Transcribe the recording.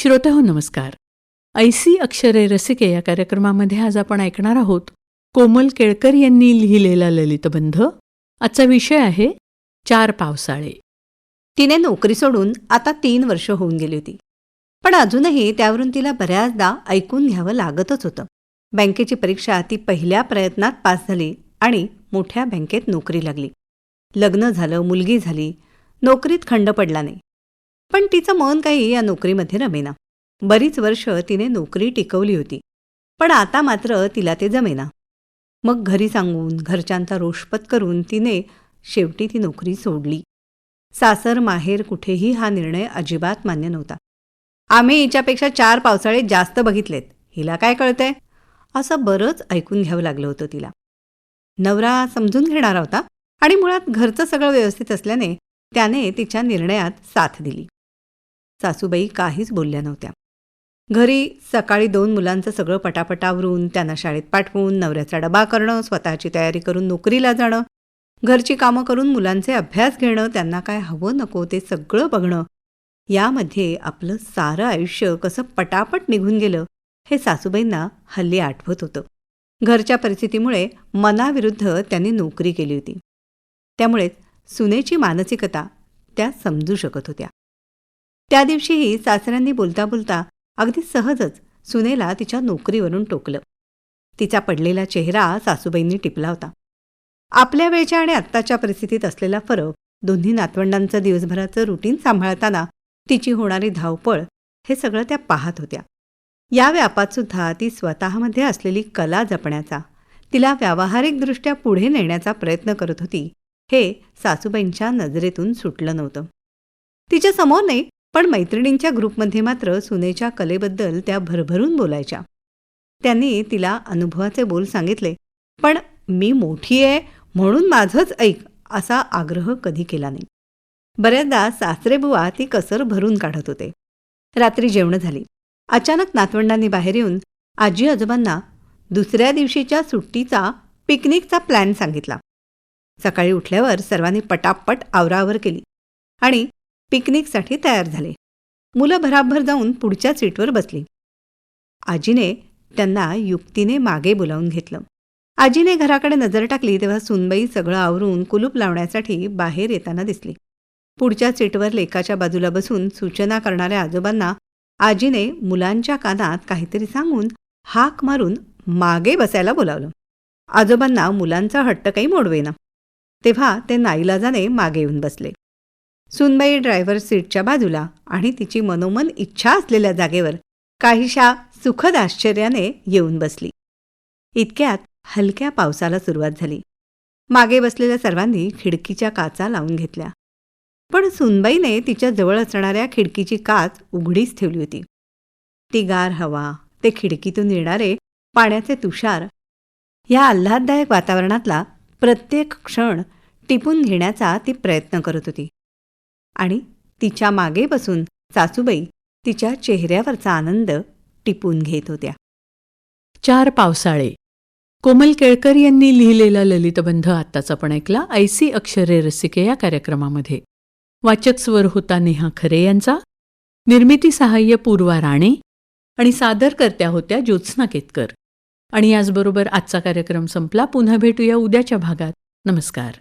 श्रोते हो नमस्कार. ऐसी अक्षरे रसिके या कार्यक्रमामध्ये आज आपण ऐकणार आहोत कोमल केळकर यांनी लिहिलेला ललितबंध आजचा विषय आहे चार पावसाळे. तिने नोकरी सोडून आता तीन वर्ष होऊन गेली होती. पण अजूनही त्यावरून तिला बऱ्याचदा ऐकून घ्यावं लागतच होतं. बँकेची परीक्षा ती पहिल्या प्रयत्नात पास झाली आणि मोठ्या बँकेत नोकरी लागली. लग्न झालं मुलगी झाली. नोकरीत खंड पडला नाही. पण तिचं मन काही या नोकरीमध्ये रमेना बरीच वर्ष तिने नोकरी टिकवली होती. पण आता मात्र तिला ते जमेना मग घरी सांगून घरच्यांचा रोषपत करून तिने शेवटी ती नोकरी सोडली. सासर माहेर कुठेही हा निर्णय अजिबात मान्य नव्हता. आम्ही हिच्यापेक्षा चार पावसाळे जास्त बघितलेत. हिला काय कळतंय? असं बरंच ऐकून घ्यावं लागलं होतं तिला. नवरा समजून घेणारा होता आणि मुळात घरचं सगळं व्यवस्थित असल्याने त्याने तिच्या निर्णयात साथ दिली. सासूबाई काहीच बोलल्या नव्हत्या. घरी सकाळी दोन मुलांचं सगळं पटापटावरून त्यांना शाळेत पाठवून नवऱ्याचा डबा करणं स्वतःची तयारी करून नोकरीला जाणं घरची कामं करून मुलांचे अभ्यास घेणं त्यांना काय हवं नको ते सगळं बघणं यामध्ये आपलं सारं आयुष्य कसं पटापट निघून गेलं हे सासूबाईंना हल्ली आठवत होतं. घरच्या परिस्थितीमुळे मनाविरुद्ध त्यांनी नोकरी केली होती. त्यामुळेच सुनेची मानसिकता त्या समजू शकत होत्या. त्या दिवशीही सासऱ्यांनी बोलता बोलता अगदी सहजच सुनेला तिच्या नोकरीवरून टोकलं. तिचा पडलेला चेहरा सासूबाईंनी टिपला होता. आपल्या वेळच्या आणि आत्ताच्या परिस्थितीत असलेला फरक दोन्ही नातवंडांचं दिवसभराचं रुटीन सांभाळताना तिची होणारी धावपळ हे सगळं त्या पाहत होत्या. या व्यापात सुद्धा ती स्वतःमध्ये असलेली कला जपण्याचा तिला व्यावहारिकदृष्ट्या पुढे नेण्याचा प्रयत्न करत होती हे सासूबाईंच्या नजरेतून सुटलं नव्हतं. तिच्या समोर नाही पण मैत्रिणींच्या ग्रुपमध्ये मात्र सुनेच्या कलेबद्दल त्या भरभरून बोलायच्या. त्यांनी तिला अनुभवाचे बोल सांगितले पण मी मोठी आहे म्हणून माझंच ऐक असा आग्रह कधी केला नाही. बऱ्याचदा सासरेबुवा ती कसर भरून काढत होते. रात्री जेवणं झाली. अचानक नातवंडांनी बाहेर येऊन आजी आजोबांना दुसऱ्या दिवशीच्या सुट्टीचा पिकनिकचा प्लॅन सांगितला. सकाळी उठल्यावर सर्वांनी पटापट आवरावर केली आणि पिकनिकसाठी तयार झाले. मुलं भराभर जाऊन पुढच्या सीटवर बसली. आजीने त्यांना युक्तीने मागे बोलावून घेतलं. आजीने घराकडे नजर टाकली तेव्हा सुनबाई सगळं आवरून कुलूप लावण्यासाठी बाहेर येताना दिसली. पुढच्या सीटवर लेकाच्या बाजूला बसून सूचना करणाऱ्या आजोबांना आजीने मुलांच्या कानात काहीतरी सांगून हाक मारून मागे बसायला बोलावलं. आजोबांना मुलांचा हट्ट काही मोडवेना. तेव्हा ते नाईलाजाने मागे येऊन बसले. सुनबाई ड्रायव्हर सीटच्या बाजूला आणि तिची मनोमन इच्छा असलेल्या जागेवर काहीशा सुखद आश्चर्याने येऊन बसली. इतक्यात हलक्या पावसाला सुरुवात झाली. मागे बसलेल्या सर्वांनी खिडकीच्या काचा लावून घेतल्या. पण सुनबाईने तिच्या जवळ असणाऱ्या खिडकीची काच उघडीच ठेवली होती. ती गार हवा ते खिडकीतून येणारे पाण्याचे तुषार या आल्हाददायक वातावरणातला प्रत्येक क्षण टिपून घेण्याचा ती प्रयत्न करत होती. आणि तिच्यामागे बसून सासूबाई तिच्या चेहऱ्यावरचा आनंद टिपून घेत होत्या. चार पावसाळे. कोमल केळकर यांनी लिहिलेला ललितबंध आत्ताच आपण ऐकला ऐसी अक्षरे रसिके या कार्यक्रमामध्ये. वाचक स्वर होता नेहा खरे यांचा. निर्मिती सहाय्य पूर्वा राणे आणि सादरकर्त्या होत्या ज्योत्स्ना केतकर. आणि याचबरोबर आजचा कार्यक्रम संपला. पुन्हा भेटूया उद्याच्या भागात. नमस्कार.